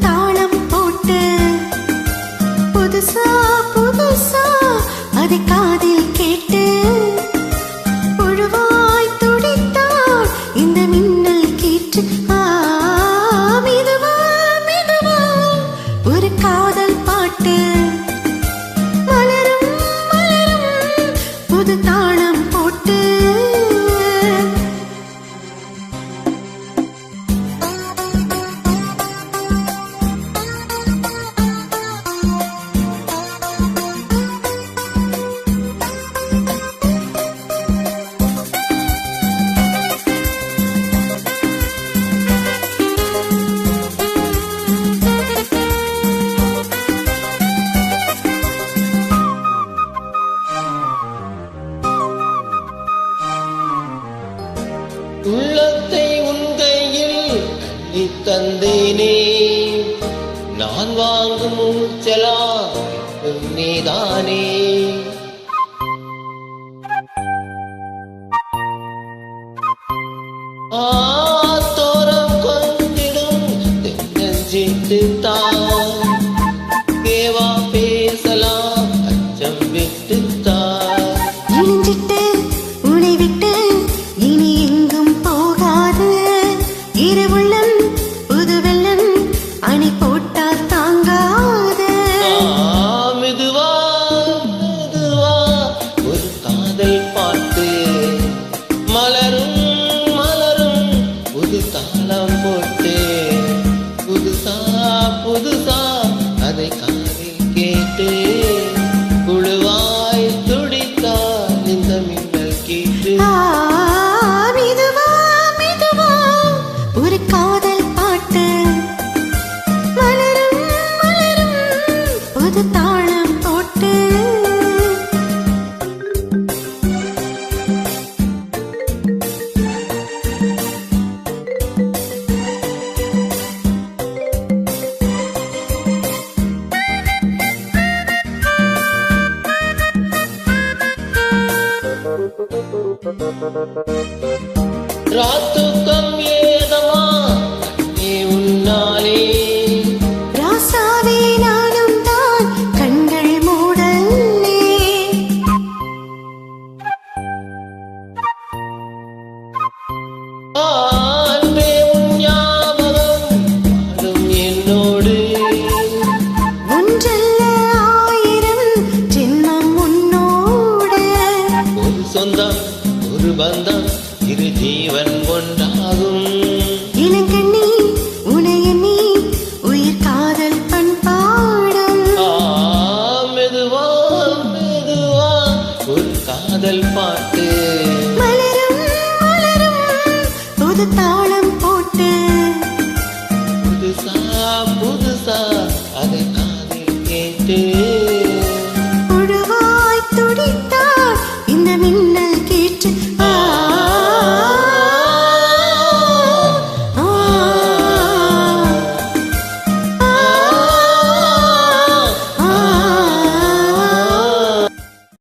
தாளம் போட்டு புதுசா புதுசா அதை தந்தேனே. நான் வாங்கும் ஊச்சலா நீதானே. ஆத்தோரம் கொஞ்சிடும் நெஞ்சிட்டு தான். தேவா பேசலாம் அச்சம் விட்டு புது தாளம் போட்டு. ராத்துக்கம் பந்தம் இரு ஜீவன் ஒன்றாகும். இளங்கண்ணி உனையண்ணி உயிர் காதல் பண்பாடும் மெதுவா மெதுவா ஒரு காதல் பாட்டு. மலரும் மலரும் புது தாளம்